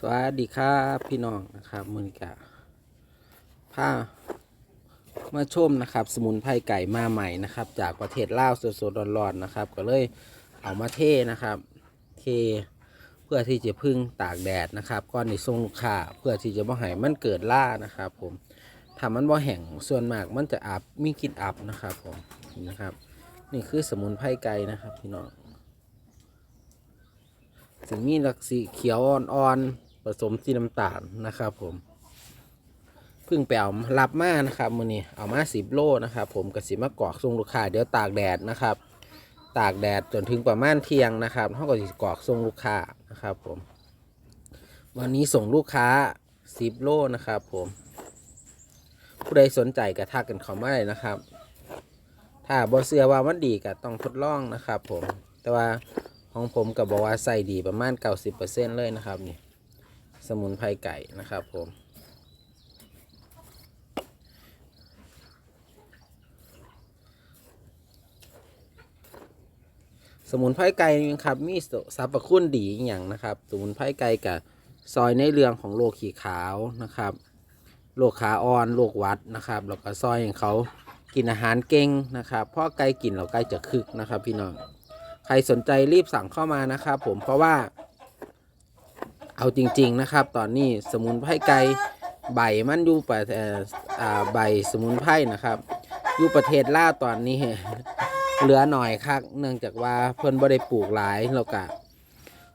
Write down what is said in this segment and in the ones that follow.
สวัสดีครับพี่น้องนะครับมือนกะผ้ามาชมนะครับ สมุนไพรไก่มาใหม่นะครับ จากประเทศลาวสดๆร้อนๆนะครับ ก็เลยเอามาเทนะครับ เทเพื่อที่จะพึ่งตากแดดนะครับก้อนในทรงลูกค้าเพื่อที่จะบ่ให้มันเกิดล่านะครับ ผมถ้ามันบ่แห้งส่วนมากมันจะอับมีกลิ่นอับนะครับผมนี่นะครับ นี่คือสมุนไพรไก่นะครับ พี่น้องถึงมีลักสีเขียวอ่อนๆ ผสมสีน้ำตาลนะครับ ผมเพิ่งไปเอารับมานะครับมือนี้เอามาสิบโลนะครับผมกับสิมากอกส่งลูกค้าเดี๋ยวตากแดดนะครับ ตากแดดจนถึงประมาณเที่ยงนะครับเท่ากับสิกอกส่งลูกค้านะครับ ผม วันนี้ส่งลูกค้าสิบโลนะครับ ผม ผู้ใดสนใจก็ทักกันเข้ามาเลยนะครับ ถ้าบ่เชื่อว่ามันดีก็ต้องทดลองนะครับ ผมแต่ว่าของผมกับบอกว่าใส่ดีประมาณ 90%เลยนะครับนี่ สมุนไพรไก่นะครับผมสมุนไพรไก่นี่ครับมีสรรพคุณดีอย่างนะครับ สมุนไพรไก่กับซอยในเรื่องของโรคขี้ขาวนะครับโรคขาอ่อนโรควัดนะครับแล้วก็ซอยให้เขากินอาหารเก่งนะครับเพราะไก่กินเราไก่จะคึกนะครับ พี่น้องใครสนใจรีบสั่งเข้ามานะครับ ผมเพราะว่า เอาจริง ๆนะครับ ตอนนี้สมุนไพรไก่ใบมันอยู่ประเทศใบสมุนไพรนะครับอยู่ประเทศลาวตอนนี้เหลือหน่อยครับเนื่องจากว่าเพิ่นบ่ได้ปลูกหลายแล้วก็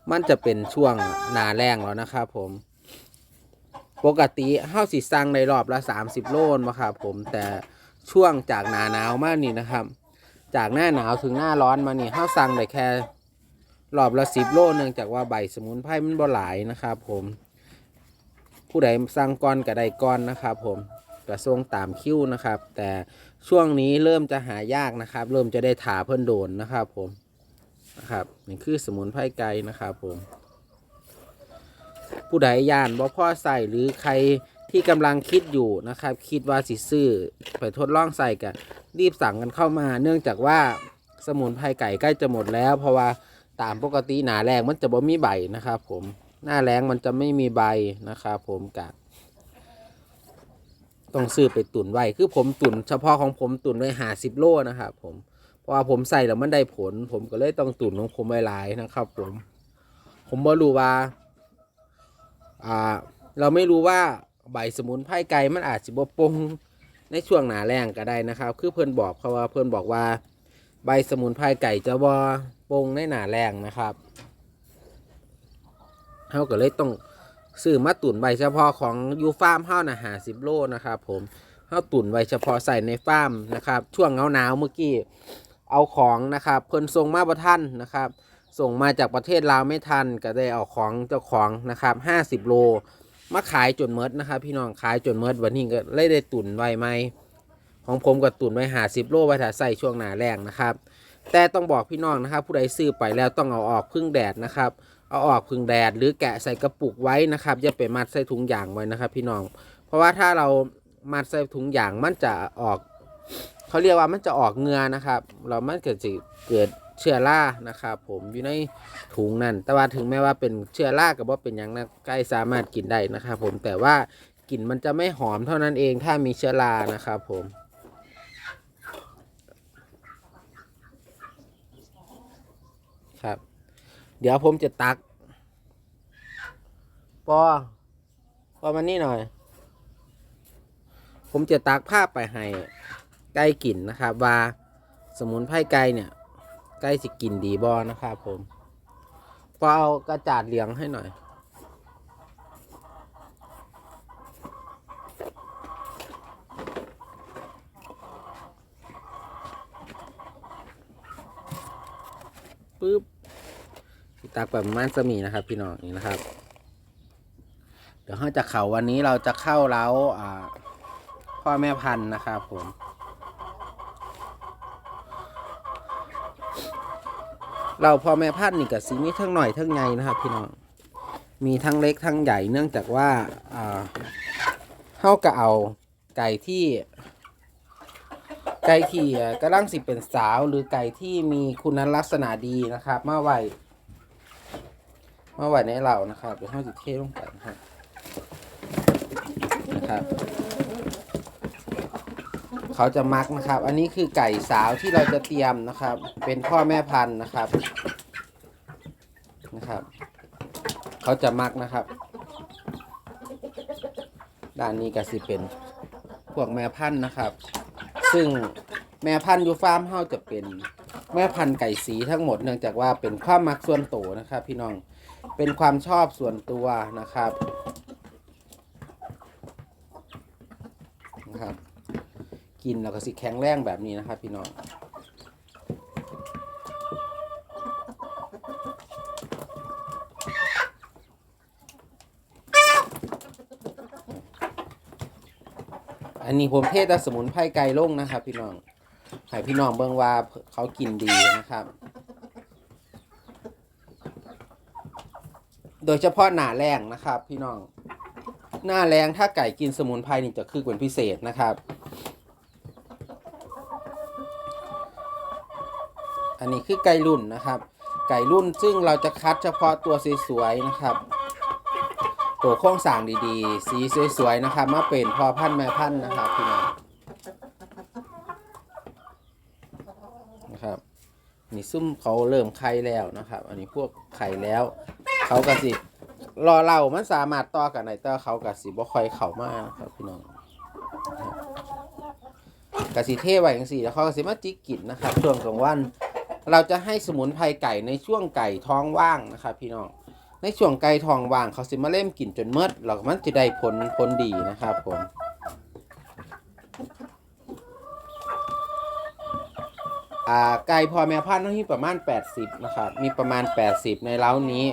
มันจะเป็นช่วงหนาแรงแล้วนะครับผมปกติเฮาสิสั่งในรอบละ 30 โลนะครับผมแต่ช่วงจากหนาหนาวมากนี่นะครับ จากหน้าหนาวถึงหน้าร้อนมานี่เฮาสั่งได้แค่ รอบละสิบโลเนื่องจากว่าใบสมุนไพรมันบ่หลายนะครับ ผมผู้ใดสั่งก่อนก็ได้ก่อนนะครับ ผมกระทรงตามคิวนะครับ แต่ช่วงนี้เริ่มจะหายากนะครับ เริ่มจะได้ถาเพิ่นโดนนะครับ ผมนะครับนี่คือสมุนไพรไก่นะครับผม ผู้ใดย่านบ่พ่อใส่หรือใครที่กำลังคิดอยู่นะครับ คิดว่าสิซื้อไปทดลองใส่กันรีบสั่งกันเข้ามา เนื่องจากว่าสมุนไพรไก่ใกล้จะหมดแล้ว เพราะว่า ตามปกติหนาแรงมันจะบ่มีใบนะครับ ผมหน้าแรงมันจะไม่มีใบนะครับผมกะต้องซื้อไปตุนไว้คือผมตุนเฉพาะของผมตุนไว้หาสิบโลนะครับผมเพราะว่าผมใส่แล้วมันได้ผล ผมก็เลยต้องตุนของผมไว้หลายนะครับ ผม ผมบ่รู้ว่า อ่า เราไม่รู้ว่าใบสมุนไพรไก่มันอาจจะบ่ปงในช่วงหนาแรงก็ได้นะครับ คือเพื่อนบอกเขาะว่าเพื่อนบอกว่า ใบสมุนไพรไก่จะบอปงในหนาแรงนะครับเขาก็เลยต้องซื้อมาตุนใบเฉพาะของยูฟาร์มเฮานะหาสิบโลนะครับ ผมเฮาตุนไว้เฉพาะใส่ในฟาร์มนะครับ ช่วงเงาหนาวเมื่อกี้เอาของนะครับ เพิ่นส่งมาประท่านนะครับ ส่งมาจากประเทศลาวไม่ทันก็ได้เอาของเจ้าของนะครับห้าสิบโลมาขายจนเมดนะครับ พี่น้องขายจนเมดวันนี้ก็เลยได้ตุนไว้ไหม ของผมก็ตุนไว้หาสิบโลไว้ถ้าใส่ช่วงหนาแรงนะครับ แต่ต้องบอกพี่น้องนะครับ ผู้ใดซื้อไปแล้วต้องเอาออกพึ่งแดดนะครับเอาออกพึ่งแดดหรือแกะใส่กระปุกไว้นะครับอย่าไปมัดใส่ถุงยางไว้นะครับ พี่น้อง เพราะว่าถ้าเรามัดใส่ถุงยางมันจะออกเขาเรียกว่ามันจะออกเงือนะครับ เรามันเกิดจะเกิดเชื้อรานะครับ ผมอยู่ในถุงนั่นแต่ว่าถึงแม้ว่าเป็นเชื้อรากับว่าเป็นย่างนั้นใกล้สามารถกินได้นะครับ ผมแต่ว่ากลิ่นมันจะไม่หอมเท่านั้นเองถ้ามีเชื้อรานะครับ ผมครับ เดี๋ยวผมจะตัก ปอ ปอมานี่หน่อย ผมจะตักภาพไปให้ไก่กินนะครับว่าสมุนไพรไก่เนี่ยไก่สิกินดีบอนะครับผมพอเอากระจาดเหลียงให้หน่อยปึ๊บ ตักแบบประมันสมีนะครับ พี่น้องนี่นะครับ เดี๋ยวเราจะเข่าวันนี้เราจะเข้าเล้าอ่า พ่อแม่พันธุ์นะครับผมเราพ่อแม่พันธุ์นี่กับสีมีทั้งหน่อยทั้งใหญ่นะครับ พี่น้องมีทั้งเล็กทั้งใหญ่เนื่องจากว่าอ่าเข้ากับเอาไก่ที่ไก่ที่อะลังสิเป็นสาวหรือไก่ที่มีคุณลักษณะดีนะครับมาไว้ มาไว้ในเรานะครับเดี๋ยวเราจะเทลงไปนะครับนะครับเขาจะมักนะครับ อันนี้คือไก่สาวที่เราจะเตรียมนะครับ เป็นพ่อแม่พันธุ์นะครับนะครับ เขาจะมักนะครับ ด้านนี้ก็สิเป็นพวกแม่พันธุ์นะครับ ซึ่งแม่พันธุ์ยูฟาร์มเฮาจะเป็นแม่พันธุ์ไก่สีทั้งหมดเนื่องจากว่าเป็นความมักส่วนตัวนะครับ พี่น้อง เป็นความชอบส่วนตัวนะครับนะครับ กินแล้วก็สิแข็งแรงแบบนี้นะครับ พี่น้องอันนี้ผมเทศต่สมุนไพรไก่ลงนะครับ พี่น้องให้พี่น้องเบิ่งว่าเขากินดีนะครับ ดยเฉพาะหน้าแรงนะครับ พี่น้อง หน้าแรงถ้าไก่กินสมุนไพรนี่จะคือเป็นพิเศษนะครับ อันนี้คือไก่รุ่นนะครับ ไก่รุ่นซึ่งเราจะคัดเฉพาะตัวสวยๆนะครับ ตัวโครงสร้างดีๆ สีสวยๆนะครับ มาเป็นพอพันแม่พันนะครับพี่น้องนะครับนี่ซุ่มเขาเริ่มไข่แล้วนะครับ อันนี้พวกไข่แล้ว เขากะสิรอเรามันสามารถต่อกันได้แต่เขากะสิบ่ค่อยเข้ามานะครับพี่น้องกะสิเทไว้จังซี่แล้วเขากะสิมาจิกกินนะครับช่วงกลางวัน เราจะให้สมุนไพรไก่ในช่วงไก่ท้องว่างนะครับ พี่น้องในช่วงไก่ท้องว่างเขาสิมาเล่มกินจนเมดแล้วมันจะได้ผลผลดีนะครับผมไก่พอแม่พันธุ์ต้องมีประมาณ 80 นะครับ มีประมาณ 80 ในเล้านี้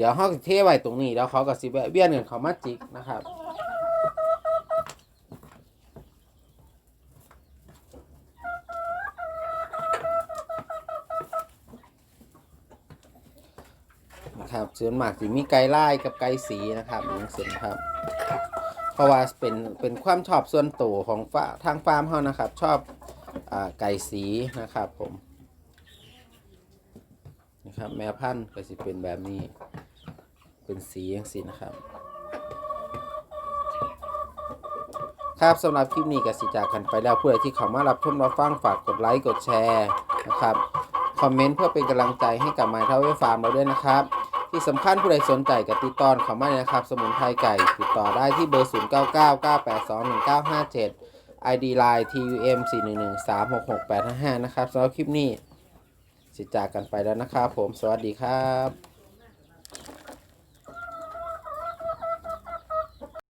เดี๋ยวเขาเทไว้ตรงนี้แล้วเขาก็สิแวะเวียนกันเขามาจิกนะครับ นะครับส่วนมากสิมีไก่ลายกับไก่สีนะครับอย่างเส้นครับ เพราะว่าเป็นเป็นความชอบส่วนตัวของฟาทางฟาร์มเขานะครับ ชอบอไก่สีนะครับผมนะครับแม่พันธุ์ก็สิเป็นแบบนี้ เป็นสีอย่างสีนะครับ ครับสำหรับคลิปนี้ก็สิจากกันไปแล้วเพื่อที่เขามารับชมรับฟังฝากกดไลค์กดแชร์นะครับคอมเมนต์เพื่อเป็นกำลังใจให้กับ My t o w e r Farm เราด้วยนะครับที่สำคัญผู้ใดสนใจกับติดต่อเขามาเลยนะครับ สมุนไพรไก่ติดต่อได้ที่เบอร์ 0 9 9 9 8 2 1 9 5 7 ID Line TUM 4 1 1 3 6 6 8 5 5 นะครับสำหรับคลิปนี้สิจากกันไปแล้วนะครับผม สวัสดีครับ